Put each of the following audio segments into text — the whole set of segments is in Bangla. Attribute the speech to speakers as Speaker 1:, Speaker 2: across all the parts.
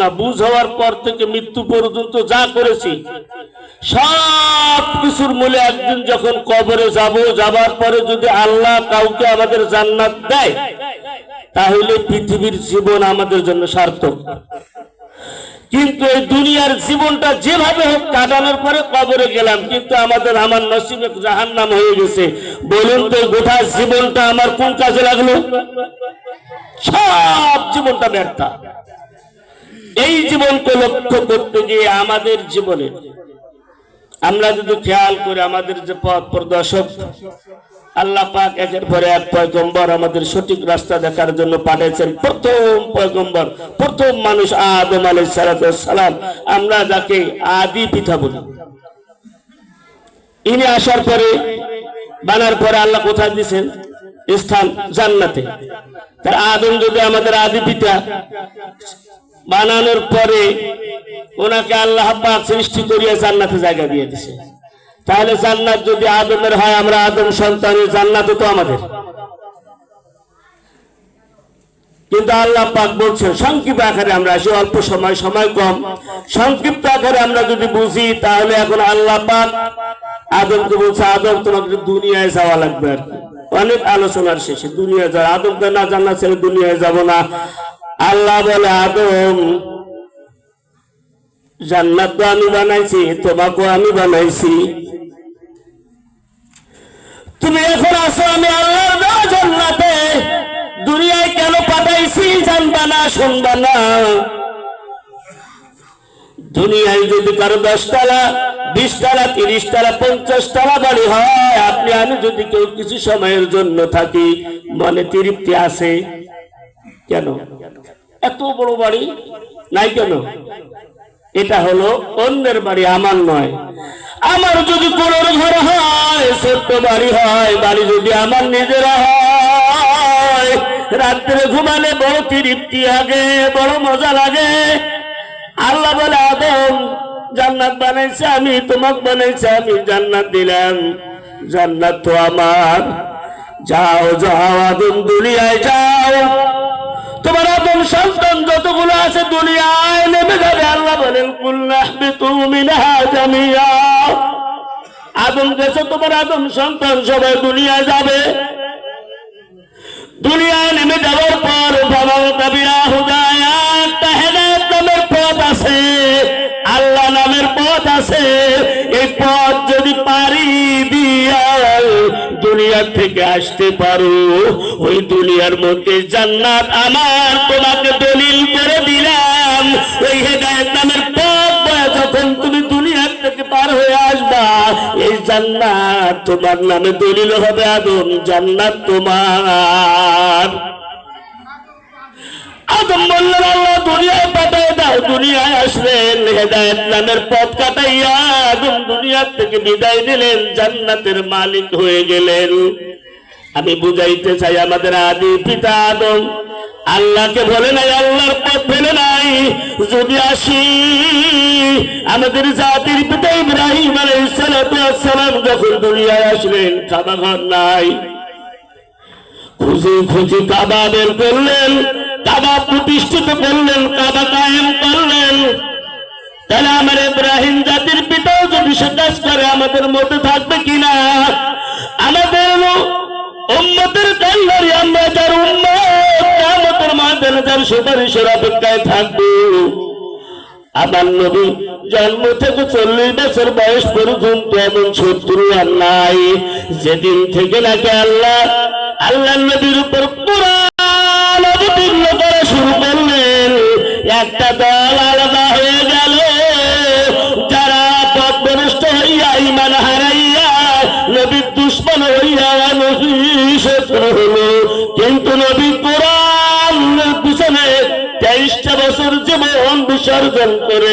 Speaker 1: না, বুঝ হওয়ার পর থেকে মৃত্যু পর্যন্ত যা করেছি, সব কিছুর মূলে একদিন যখন কবরে যাব, যাবার পরে যদি আল্লাহ কাউকে আমাদের জান্নাত দেয়, তাহলে পৃথিবীর জীবন আমাদের জন্য সার্থক। কিন্তু এই দুনিয়ার জীবনটা যেভাবে হোক কাটানোর পরে কবরে গেলাম, কিন্তু আমাদের আমার নসিবে জাহান নাম হয়ে গেছে। বলুন তো, গোটা জীবনটা আমার কোন কাজে লাগল? সব জীবনটা ব্যর্থ। এই জীবনকে লক্ষ্য করতে গিয়ে আমাদের জীবনে আমরা যদি খেয়াল করে, আমাদের যে পথ প্রদর্শক, আল্লাহ পাক একের পরে এক পয়গম্বর আমাদের সঠিক রাস্তা দেখার জন্য পাঠিয়েছেন। প্রথম পয়গম্বর, প্রথম মানুষ আদম আলাই সালাম। আমরা যাকে আদি পিতা বলি। ইনি আসার পরে, বানার পরে আল্লাহ কোথায় দিয়েছেন? স্থান জান্নাতে। তার আদম যদি আমাদের আদি পিতা বানানোর পরে ওনাকে আল্লাহ পাক সৃষ্টি করিয়া জান্নাতে জায়গা দিয়ে দিছে। তাহলে জান্নাত যদি আদমের হয়, আমরা আদম সন্তানের জান্নাত তো আমাদের। কিন্তু আল্লাহ পাক বলছেন, সংক্ষিপ্ত আকারে আমরা আসি, অল্প সময় সময় কম। সংক্ষিপ্ত আকারে আমরা যদি বুঝি, তাহলে এখন আল্লাহ পাক আদমকে বলছে, আদম, তোমাকে দুনিয়ায় যাওয়া লাগবে আর। অনেক আলোচনার শেষে, দুনিয়ায় যাওয়া আদমকে না, জান্নাত ছেলে দুনিয়ায় যাব না। আল্লাহ বলে, আদম, জান্নাত তো আমি বানাইছি, তোমাকেও আমি বানাইছি। তুমি এখন আসো আমি আল্লাহর জান্নাতে। দুনিয়ায় কেন পাঠাইছি জানবা না, শুনবা না। দুনিয়ায় যদি কারও দশ তলা বিশ তলা তিরিশ তলা পঞ্চাশ তলা বাড়ি হয়, আপনি, আমি যদি কেউ কিছু সময়ের জন্য থাকি, মনে তৃপ্তি আছে? কেন? এত বড় বাড়ি? নাই কেন? এটা হলো অন্যের বাড়ি, আমার নয়। আমার যদি কোনোর ঘর হয়, ছোট্ট বাড়ি হয়, বাড়ি যদি আমার নিজের হয়, রাত্রে ঘুমালে বড় তৃপ্তি আগে বড় মজা লাগে। আল্লাহ বলে, আদম, জান্নাত বানাইছে আমি, তোমাক বানাইছে আমি, জান্নাত দিলাম। জান্নাত তো আমার। যাও যাও, আদম, দুনিয়ায় যাও। তোমার আদম সন্তান যতগুলো আছে দুনিয়ায় নেমে যাবে। আল্লাহ বলেন আদম গেছো, তোমার আদম সন্তান সবাই দুনিয়ায় যাবে। দুনিয়ায় নেমে যাওয়ার পর বাবা কবিরা হুদায় একটা আল্লাহ নামের পথ আছে। এই পথ যদি পারি দিয়া দুনিয়ার থেকে আসতে পারো। ওই দুনিয়ার মধ্যে জান্নাত আমার, তোমাকে দলিল করে দিলাম। ওই হেদায়ত নামের পথ যখন তুমি দুনিয়ার থেকে পার হয়ে আসবা, এই জান্নাত তোমার নামে দলিল হবে আদম, জান্নাত তোমার। আমি বুঝাইতে চাই আমাদের আদি পিতা আদম আল্লাহকে বলে নাই আল্লাহর পথ ফেলে নাই যদি আসি আমাদের জাতির পিতা ইব্রাহিম আলাইহিস সালাম যখন দুনিয়ায় আসলেন খাবা ঘর নাই খুঁজে খুঁজে কাবা বের করলেন কাবা প্রতিষ্ঠিত করলেন, কাবা কায়েম করলেন। তাহলে আমার ইব্রাহিম জাতির পিতাও যদি সে কাজ করে, আমাদের মধ্যে থাকবে কিনা আমাদের উম্মতের কান্নারি আমরা যার উম্মত কামতের মাধ্যমে যার সুপারিশের অপেক্ষায় থাকব। আমার নবী জন্ম থেকে চল্লিশ বছর বয়স পর্যন্ত এমন শত্রু আর নাই। যেদিন থেকে নাকি আল্লাহ আল্লাহ নবীর উপর কোরআন একটা দল আলাদা হয়ে গেল। যারা পথভ্রষ্ট হইয়া ইমান হারাইয়া নবীর দুশ্মন হইয়া নবী শত্রু হলো। কিন্তু নবী কোরআন পিছনে তেইশটা বছর জীবন বিসর্জন করে।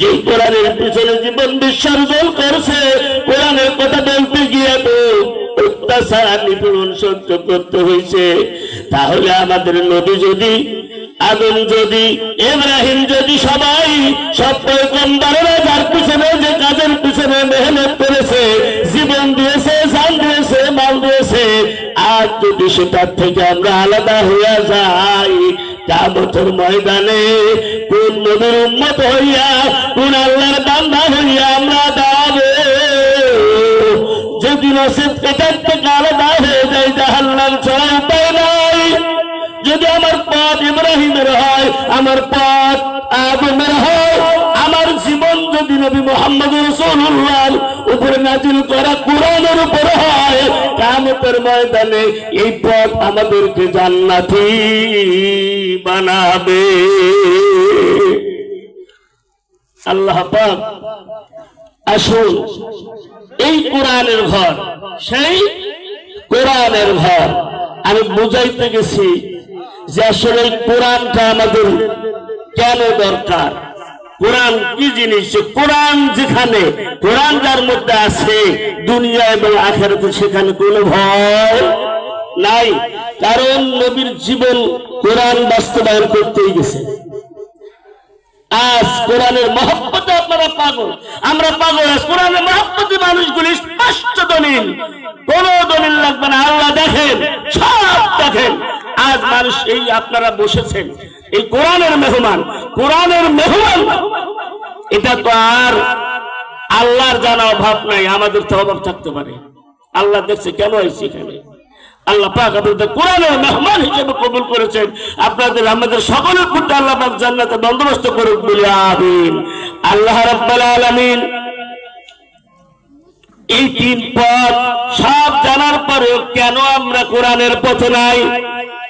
Speaker 1: যে কোরআনের পিছনে জীবন বিসর্জন করছে, কোরআনের কথা বলতে গিয়ে তো অত্যাচার নিপীড়ন সহ্য করতে হয়েছে। তাহলে আমাদের নদী যদি আগুন যদি, ইব্রাহিম যদি সবাই সব পিছনে জীবন দিয়েছে, জান দিয়েছে, মাল দিয়েছে, আর যদি সেটার থেকে আমরা আলাদা হইয়া যাই কামতের ময়দানে কোন নবীর উন্মত হইয়া, কোন আল্লাহর বান্দা হইয়া আমরা দাঁড়াবো? যদি নসিব এটার থেকে আলাদা হয়ে যায়, জাহান্নাম ছাড়া উপায় নাই। যদি আমার পথ ইব্রাহিমের হয়, আমার পথ আদমের হয়, আমার জীবন যদি নবী মোহাম্মদ রসুল্লাহ উপরে নাজিল করা কোরআনের উপর হয়। কামতের ময়দানে এই পথ আমাদেরকে জান্নাতি বানাবে। আল্লাহ পাক, আসুন, এই কোরআনের ঘর, সেই কোরআনের ঘর। আমি বুঝাইতে গেছি যে আসলে কোরআনটা আমাদের কেন দরকার? কোরআন কি জিনিস? কোরআন যেখানে, কোরআন যার মধ্যে আছে, দুনিয়া এবং আখেরাতে সেখানে কোনো ভয় নাই। কারণ নবীর জীবন কোরআন বাস্তবায়ন করতেই গেছে। আজ কোরআনের মহব্বতে আপনারা পাগল। আমরা পাগল, আজ কোরআনের মহব্বতে মানুষগুলি স্পষ্ট দলিল। কোন দলিল লাগবে না। আল্লাহ দেখেন, সব দেখেন। আজ মানুষ এই আপনারা বসেছেন, এই কোরআনের মেহমান কোরআনের মেহমান। এটা তো আর আল্লাহর জানা অভাব নাই, আমাদের তো অভাব থাকতে পারে। আল্লাহ দেখছে কেন হয়েছে এখানে? সব জানার পরেও কেন আমরা কোরআনের পথে নাই?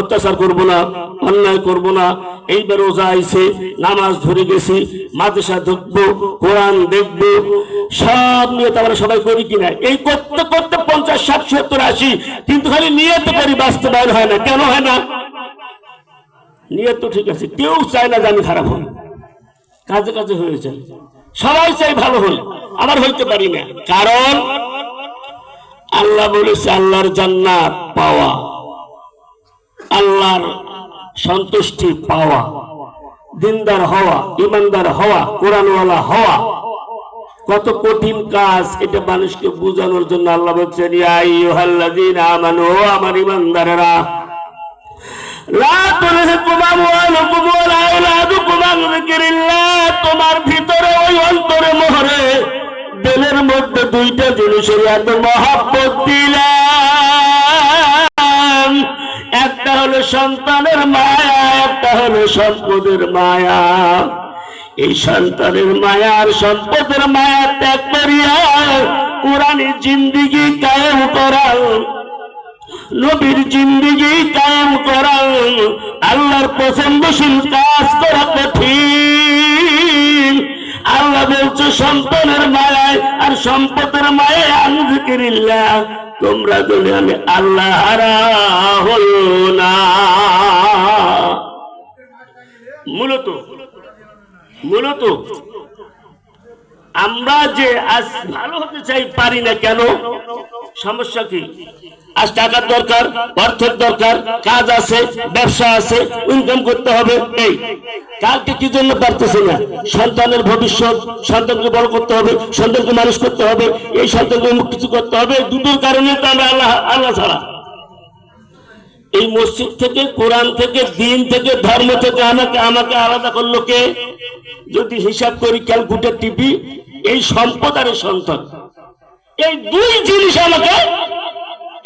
Speaker 1: অত্যাচার করব না, অন্যায় করব না। এইবার রোজা আইছে, নামাজ ধরে গেছি, মাদ্রাসা ঢুকবো, কোরআন দেখব। সব নিয়ে আমরা সবাই করি কিনা? এই করতে করতে পঞ্চাশ, ষাট, সত্তর, আশি, কিন্তু খালি নিয়ে তো করি, বাস্তবায়ন হয় না। কেন হয় না? নিয়ে তো ঠিক আছে, কেউ চায় না যে আমি খারাপ হই কাজে কাজে হয়ে যায় সবাই চাই ভালো হই আমার হইতে পারি না। কারণ আল্লাহ বলেছে, আল্লাহর জান্নাত পাওয়া। আল্লাহর সন্তুষ্টি পাওয়া, দিনদার হওয়া, ইমানদার হওয়া, কোরআনওয়ালা হওয়া। কত কঠিন কাজ এটা মানুষকে বোঝানোর জন্য আল্লাহ বলছেন আমার ইমানদারেরা তোমার ভিতরে ওই অন্তরে মোহরে, দিলের মধ্যে দুইটা জিনিসের মহাব্বত দিলাম। সন্তানের মায়া, একটা হলো সম্পদের মায়া। এই সন্তানের মায়ার সম্পদের মায়া ত্যাগ করিয়া কোরআনে জিন্দিগি কায়েম করাল, নবীর জিন্দিগি কায়েম করা আল্লাহর পছন্দশীল কাজ করা কঠিন। আল্লাহ বলছে, সন্তানের মায়ায় আর সম্পদের মায়ায় আনজিকিরিল্লাহ তোমরা যদি আমি আল্লাহ হারা হল না। মূলত মূলত আমরা যে আজ ভালো হতে চাই পারি না কেন? সমস্যা কি? আজ টাকার দরকার, অর্থের দরকার, কাজ আছে, ব্যবসা আছে ইনকাম করতে হবে, এই। কালকে কি জন্য পারতেছে না? সন্তানের ভবিষ্যৎ, সন্তানকে বড় করতে হবে, সন্তানকে মানুষ করতে হবে, এই সন্তানকে কিছু করতে হবে, দুটোর কারণে তো আমরা আল্লাহ আল্লাহ ছাড়া। এই মসজিদ থেকে, কোরআন থেকে, দিন থেকে, ধর্ম থেকে আমাকে আমাকে আলাদা করল কে? যদি হিসাব করি ক্যালকুলেটর টিপি এই সম্পদ আর সন্তান। এই দুই জিনিস আমাকে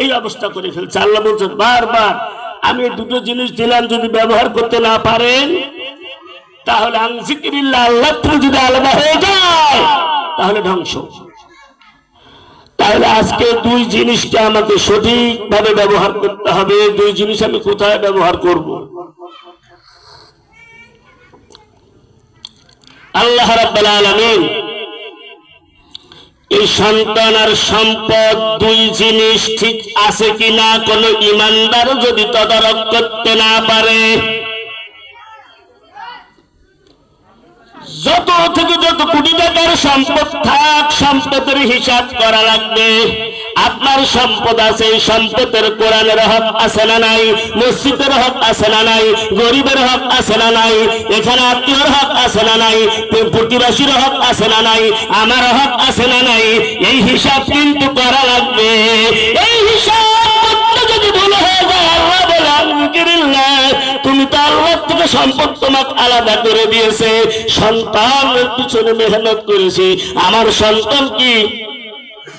Speaker 1: এই অবস্থা করে ফেলছে। আল্লাহ বলছেন বারবার আমি দুটো জিনিস দিলাম যদি ব্যবহার করতে না পারেন, তাহলে যদি আলাদা হয়ে যায়, তাহলে ধ্বংস। তাহলে আজকে দুই জিনিসকে আমাকে সঠিকভাবে ব্যবহার করতে হবে। দুই জিনিস আমি কোথায় ব্যবহার করব? আল্লাহ রাব্বুল আলামিন এই সন্তান সম্পদ দুই জিনিস ঠিক আছে কিনা কোন ইমানদার যদি তদারক করতে না পারে? যত থেকে যত কোটি টাকার সম্পদ থাক, সম্পদের হিসাব করা লাগবে। আপনার সম্পদ আছে সম্পদের কোরআনের হক আছে না নাই? মসজিদের হক আছে না নাই? গরিবের হক আছে না নাই? এখানে আত্মীয়র হক আছে না নাই? প্রতিবাসীর হক আছে না নাই? আমার হক আছে না নাই? এই হিসাব কিন্তু করা লাগবে। এই হিসাব যদি ভুল হয়ে যায়, আল্লাহ বলে তুমি তো আল্লাহ থেকে সম্পদ তোমাকে আলাদা করে দিয়েছে। সন্তানের পিছনে মেহনত করেছি। আমার সন্তান কি?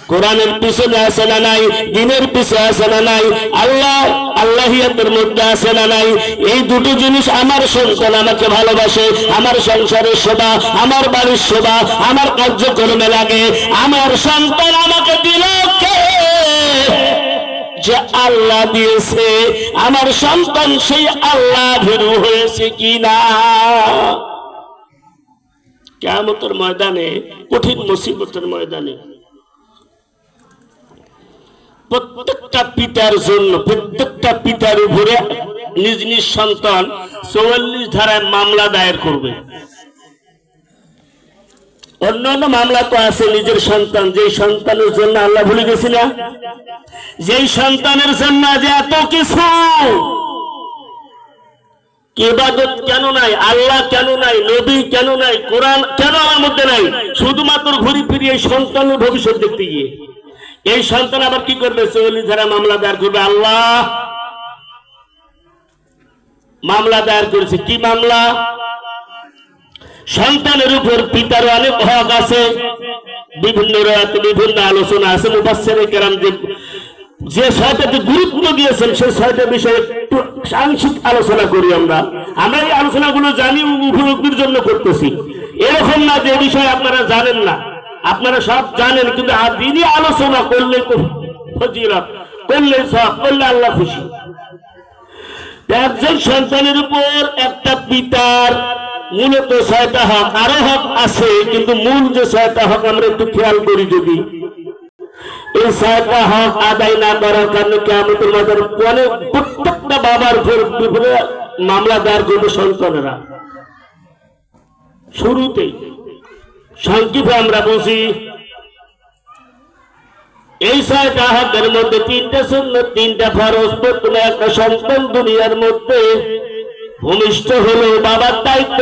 Speaker 1: কোরআনের পিছনে আছে না নাই? দিনের পিছনে আছে না নাই? আল্লাহ, আল্লাহিয়াতের মধ্যে আছে না নাই? এই দুটো জিনিস আমার সন্তান আমাকে ভালোবাসে। আমার সংসারের সেবা আমার বাড়ির সেবা আমার কার্যক্রমে লাগে। আমার সন্তান আমাকে দিল যে আল্লাহ দিয়েছে, আমার সন্তান সেই আল্লাহ ভীরু হয়েছে কিনা? কেমতের ময়দানে, কঠিন মুসিবতের ময়দানে, প্রত্যেকটা পিতার জন্য, প্রত্যেকটা পিতার উপরে নিজ নিজ সন্তান চৌয়াল্লিশ ধারায় মামলা দায়ের করবে। অন্যান্য মামলা তো আছে নিজের সন্তান, যেই সন্তানের জন্য আল্লাহ ভুলে গেছি না যেই সন্তানের জন্য যে এত কিছু। ইবাদত কেন নাই? আল্লাহ কেন নাই? নবী কেন নাই? কোরআন কেন আমার মধ্যে নাই? শুধুমাত্র ঘুরি ফিরি এই সন্তানের ভবিষ্যৎ দেখতে গিয়ে। এই সন্তান আবার কি করবে? ধারা মামলা দায়ের করবে আল্লাহ। মামলা দায়ের করেছে। কি মামলা? সন্তানের উপর পিতার অনেক হক আছে। বিভিন্ন বিভিন্ন আলোচনা আছে। মুফাসসির কেরাম যে যে ছয়টাতে গুরুত্ব দিয়েছেন, সেই ছয়টা বিষয়ে একটু আংশিক আলোচনা করি আমরা। আমরা এই আলোচনাগুলো জানি উপলব্ধির জন্য করতেছি। এরকম না যে বিষয়ে আপনারা জানেন না। আপনারা সব জানেন, কিন্তু দিনই আলোচনা করলে করলে সব, করলে আল্লাহ খুশি। একজন সন্তানের উপর একটা পিতার মূলত ছয়টা হক, আরও হক আছে, কিন্তু মূল যে ছয়টা হক আমরা একটু খেয়াল করি যদি। এই ছয়টা হক আদায় না করার কারণে কেমন মাদের অনেক প্রত্যেকটা বাবার উপরে মামলা দায়ের করবে সন্তানেরা শুরুতেই সংক্ষেপে আমরা বুঝি এই ছয়টা হকের মধ্যে তিনটা শূন্য তিনটা ফরজ, প্রথমে একটা সন্তান দুনিয়ার মধ্যে ভূমিষ্ঠ হলো বাবার দায়িত্ব।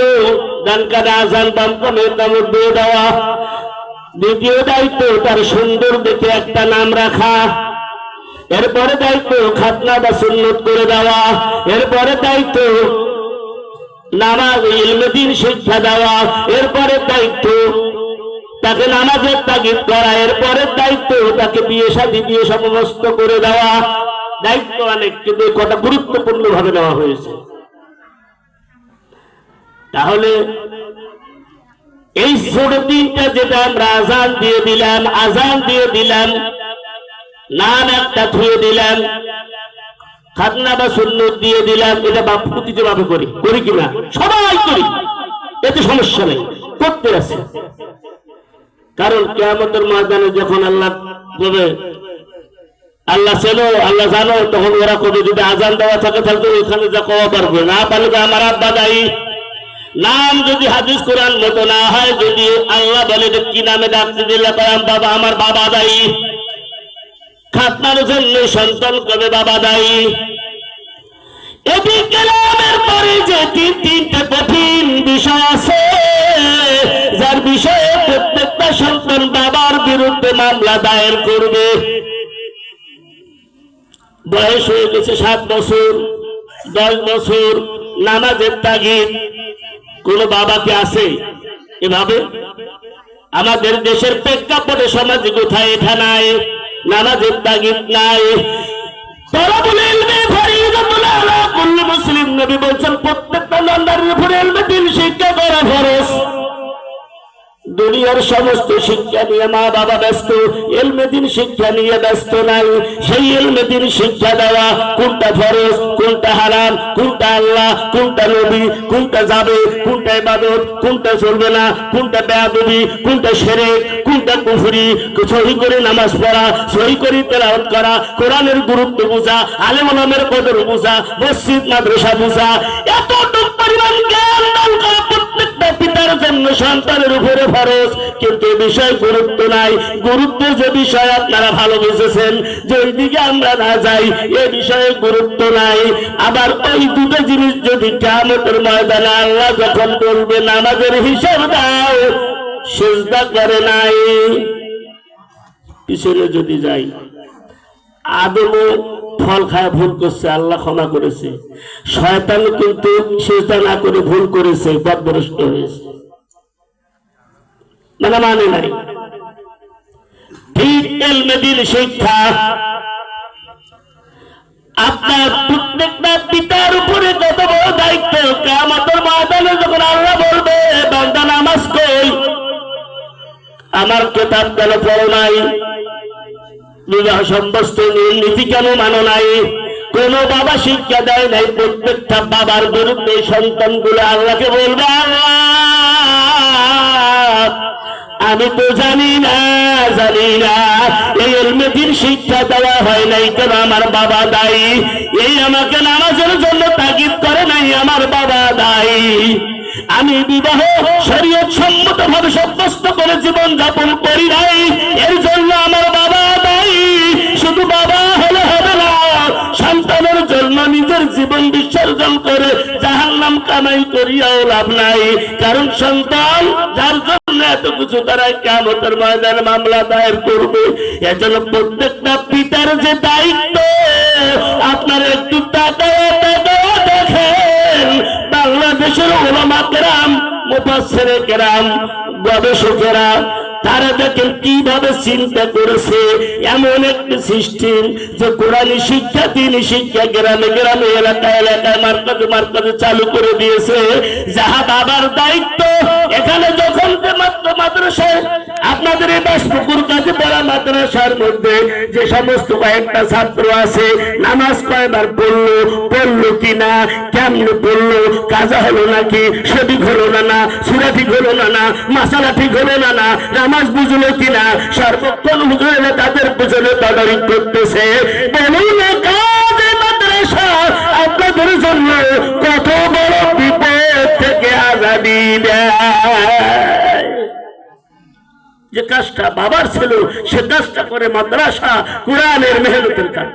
Speaker 1: গান কানে আজান বাম কামড় দিয়ে দেওয়া। দ্বিতীয় দায়িত্ব, তার সুন্দর দেখে একটা নাম রাখা। এরপরে দায়িত্ব, খাতনা বা সুন্নত করে দেওয়া। এরপরে দায়িত্ব, নামাজ ইলমেদিন শিক্ষা দেওয়া। এরপরে দায়িত্ব, তাকে নামাজের তাগিদ করা। এরপরের দায়িত্ব, তাকে বিয়ে শাদী বিয়ে সমস্ত করে দেওয়া। দায়িত্ব অনেক, কিন্তু কটা গুরুত্বপূর্ণ ভাবে নেওয়া হয়েছে। তাহলে এই ছোট দিনটা যেটা আমরা আজান দিয়ে দিলাম, আজান দিয়ে দিলাম নাম একটা ধুয়ে দিলাম, খাতনা বা সুন্নত দিয়ে দিলাম, এটা বাপ প্রতিটি ভাবে করি করি কিনা সবাই করি। এতে সমস্যা নেই, করতে আছে। কারণ কেয়ামতের ময়দানে যখন আল্লাহ বলবে আল্লাহ চেনো, আল্লাহ জানো, তখন ওরা কবে যদি আজান দেওয়া থাকে, তাহলে তো ওইখানে যা কওয়া পারবে না পারলে আমার আব্বা দায়ী নাম যদি হাদিস কোরআন মতো না হয়, যদি আল্লাহ বলে যে, কি নামে ডাকতে দিলে বাবা আমার বাবা দায়ী? খাতনার জন্য সন্তান কবে বাবা দায়ী? পরে যে কঠিন বিষয় আছে, যার বিষয়ে প্রত্যেকটা সন্তান বাবার মামলা দায়ের করবে। বয়স হয়ে গেছে সাত বছর, দশ বছর, নামাজের তাগিদ। কোন বাবা কি আছে? এভাবে? আমাদের দেশের প্রেক্ষাপটে সমাজ কোথায় এটা নাই নাই। বলেন ফরিদাতুল আলা, কুল্লি মুসলিম নবী বলছেন, প্রত্যেকটা নন্দার উপরে শিক্ষা করা ফরজ। দুনিয়ার সমস্ত শিক্ষা নিয়ে মা বাবা ব্যস্ত এলমেদিন শিক্ষা নিয়ে ব্যস্ত নাই। সেই এলমেদিন শিক্ষা দেওয়া কোনটা ফরজ, কোনটা হারাম, কোনটা আল্লাহ, কোনটা নবী, কোনটা যাবে, কোনটা ইবাদত, কোনটা চলবে না, কোনটা বেয়াদবি, কোনটা সেরে কোনটা কুফুরি, সহি করে নামাজ পড়া, সহি করে তেলাওয়াত করা, কোরআনের গুরুত্ব বোঝা, আলেম আলমের কদর বোঝা, মসজিদ, মাদ্রাসা বোঝা, এতটুক পরিমাণ জ্ঞান জন্য সন্তানের উপরে ফরজ, কিন্তু বিষয়ে গুরুত্ব নাই। গুরুত্ব যে বিষয় আপনারা ভালো বুঝেছেন, যে ওই দিকে আমরা না যাই, এ বিষয়ে গুরুত্ব নাই। আবার ওই দুটো জিনিস যদি কেমতের ময়দানে আল্লাহ যখন বলবেন আমাদের হিসাব দাও, সেজদা করে নাই। পিছনে যদি যাই, আদমও ফল খায়, ভুল করছে, আল্লাহ ক্ষমা করেছে। শয়তান কিন্তু সেজদা না করে ভুল করেছে পদভ্রষ্ট হয়েছে। মানে নাই। ঠিক শিক্ষা। আপনার প্রত্যেকটা পিতার উপরে কত বড় দায়িত্ব যখন আল্লাহ বলবে, বান্দা নামাজ কই আমার কেতাব কেন পড়ো নাই? বিবাহ নিয়ম নীতি কেন মানো নাই? কোন বাবা শিক্ষা দেয় নাই, প্রত্যেকটা বাবার বিরুদ্ধে সন্তানগুলো আল্লাহকে বলবে, আল্লাহ! আমি তো জানি না জানি না। এই অলমেদিন শিক্ষা দেওয়া হয় নাই কেন আমার বাবা দায়ী? এই আমাকে নামাজের জন্য তাগিদ করে নাই আমার বাবা দায়ী। আমি বিবাহ শরীয়ত সম্মত ভাবে সাব্যস্ত করে জীবন যাপন করি নাই, এর জন্য আমার বাবা দায়ী। শুধু বাবা জন্য নিজের জীবন বিসর্জন করে যাহার নাম কামাই করিয়াও লাভ নাই। কারণ সন্তান, যার জন্য এত কিছু তারা কেমতের ময়দানে মামলা দায়ের করবে, এজন্য প্রত্যেকটা পিতার যে দায়িত্ব, আপনার একটু টাকা টাকা দেখেন। বাংলাদেশের ওলামা কেরাম মুফাসসিরে কেরাম, গবেষকেরা, তারা দেখেন কীভাবে চিন্তা করেছে, এমন একটি সিস্টেম যে কোরআনী শিক্ষা, তিনি শিক্ষা গ্রামে গ্রামে, এলাকায় এলাকায় মার্কাজে মার্কাজে চালু করে দিয়েছে। যাহা বাবার দায়িত্ব এখানে যখন যে মাত্র মাদ্রাসায় আপনাদের এই বাসপুকুর কাজে পড়া মাদ্রাসার মধ্যে যে সমস্ত কয়েকটা ছাত্র আছে, নামাজ কয়বার পড়ল পড়ল কিনা, কেমন পড়ল, কাজা হলো নাকি সঠিক হলো না না, সুরা ঠিক হলো না না, মাসালা ঠিক হলো না না, নামাজ বুঝলো কিনা সর্বক্ষণ হুজুরে তাদের পেছনে তদারক করতেছে। আপনাদের জন্য কত বড় বিপদ থেকে আজাদি দেয়। যে কাজটা বাবার ছিল, সে কাজটা করে মাদ্রাসা কোরআনের মেহনতের কাজ।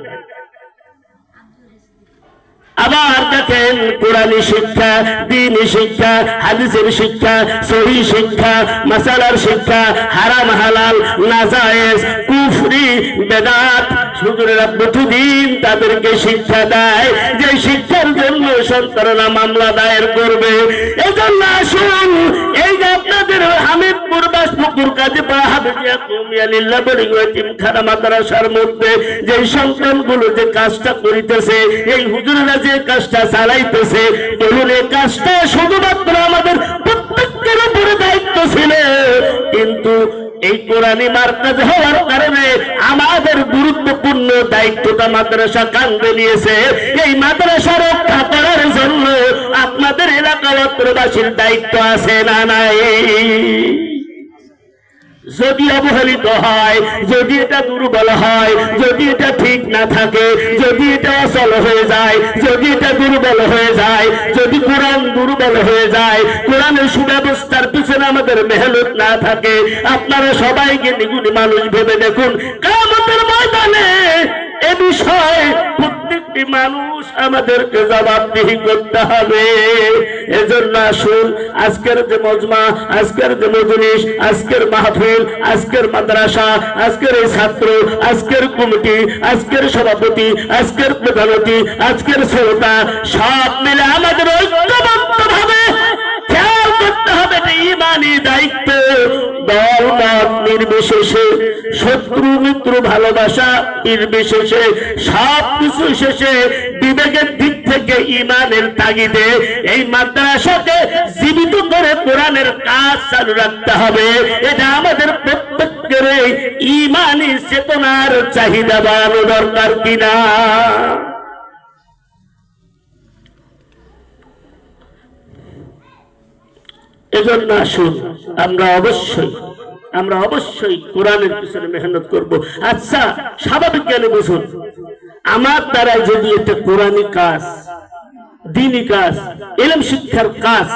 Speaker 1: আবার দেখেন কোরআন শিক্ষা, দিন শিক্ষা, হাদিসের শিক্ষা, সহি শিক্ষা, মাসালার শিক্ষা, হারাম হালাল, নাজায়েজ, কুফরি, বেদাত হুজুরেরা প্রতিদিন তাদেরকে শিক্ষা দেয়। যে শিক্ষার জন্য সন্তানরা মামলা দায়ের করবে। এজন্য আসুন, এই যে আপনাদের হামিদপুর বাসপুকুর কাজে খানা মাদ্রাসার মধ্যে যে সন্তানগুলো যে কাজটা করিতেছে, এই হুজুরেরা যে কাজটা চালাইতেছে, বলুন, এই কাজটা শুধুমাত্র আমাদের প্রত্যেকের উপরে দায়িত্ব ছিল। কিন্তু এই কোরআনী মার্কাজ হওয়ার কারণে আমাদের গুরুত্বপূর্ণ দায়িত্বটা মাদ্রাসা কান্দে নিয়েছে। এই মাদ্রাসা রক্ষা করার জন্য আপনাদের এলাকার প্রবাসীর দায়িত্ব আছে না নাই? যদি অবহেলিত হয়, যদি এটা দুর্বল হয়, যদি এটা ঠিক না থাকে, যদি এটা অচল হয়ে যায়, যদি এটা দুর্বল হয়ে যায়, যদি কোরআন দুর্বল হয়ে যায়, কোরআনের সুব্যবস্থার পিছনে আমাদের মেহনত না থাকে, আপনারা সবাইকে নিগুনি মানুষ ভেবে দেখুন, কামতের ময়দানে এ বিষয়ে প্রত্যেকটি মানুষ আমাদেরকে জবাবদিহি করতে হবে। এজন্য আসুন, আজকের যে মজমা, আজকের যে মজলিস, আজকের মাহফিল, আজকের মাদ্রাসা, আজকের এই ছাত্র, আজকের কমিটি, আজকের সভাপতি, আজকের প্রধানতি আজকের শ্রোতা, সব মিলে আমাদের ঐক্যবদ্ধ ভাবে খেয়াল করতে হবে এটা ইমানি দায়িত্ব। দল মত নির্বিশেষে, শত্রু মিত্র ভালোবাসা নির্বিশেষে সব কিছু শেষে বিবেকের দিক থেকে ইমানের তাগিদে এই মাদ্রাসাকে জীবিত করে কোরআনের কাজ চালু রাখতে হবে। এটা আমাদের প্রত্যেকের ইমানি চেতনার চাহিদা বাড়ানো দরকার কিনা? এজন্য আসুন, আমরা অবশ্যই আমরা অবশ্যই কোরআনের পিছনে মেহনত করব। আচ্ছা স্বাভাবিক জ্ঞানে বুঝুন, আমার দ্বারা যদি একটা কোরআনী কাজ, দিনই কাজ, এলম শিক্ষার কাজ